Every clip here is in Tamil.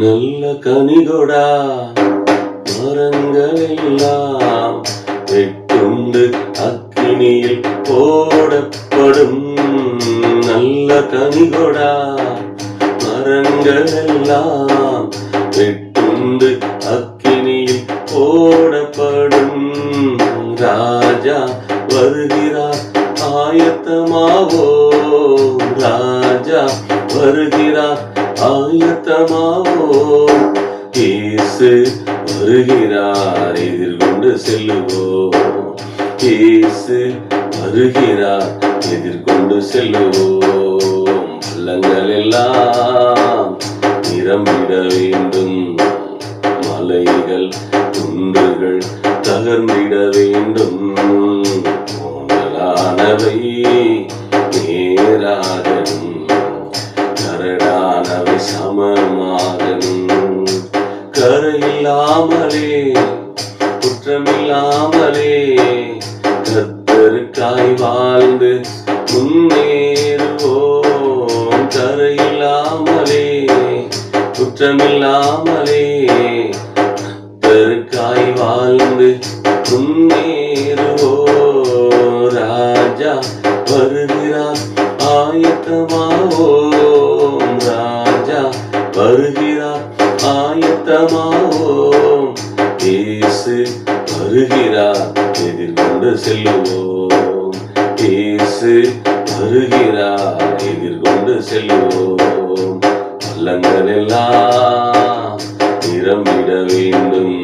நல்ல கனிகொடா மரங்கள் எல்லாம் வெட்டுண்டு அக்கினியில் போடப்படும். நல்ல கனிகொடா மரங்கள் எல்லாம் வெட்டுண்டு அக்கினியில் போடப்படும். ராஜா வருகிறார் ஆயத்தமாவோ ராஜா வருகிறார் ஆயத்தமாவோ இயேசு வருகிறார். எதிர்கொண்டு செல்லுவோம். இயேசு வருகிறார். எதிர்கொண்டு செல்லுவோம். பள்ளங்கள் எல்லாம் நிரம்பிட வேண்டும். மலைகள் குன்றுகள் தகர்ந்திட வேண்டும். போனலானவை கரடானவை சமமாகணும் கரையில்லாமலே குற்றமில்லாமலே கத்தருக்காய் வாழ்ந்து முன்னேறுவோம். கரையில்லாமலே குற்றமில்லாமலே கத்தருக்காய் வாழ்ந்து முன்னேறுவோ ராஜா வருகிறார் ஆயத்தமாவோ செல்லுவோம் இயேசு வருகிறார் எதிர்கொண்டு செல்லுவோம் இயேசு வருகிறார் எதிர்கொண்டு செல்லுவோம் பள்ளங்கள் எல்லாம் நிரம்பிட வேண்டும்.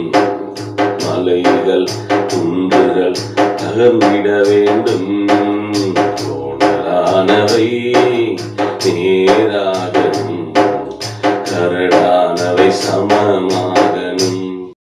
மலைகள் குன்றுகள் தகர்ந்திட வேண்டும். கோணலானவை நேராகவும் கரடானவை சம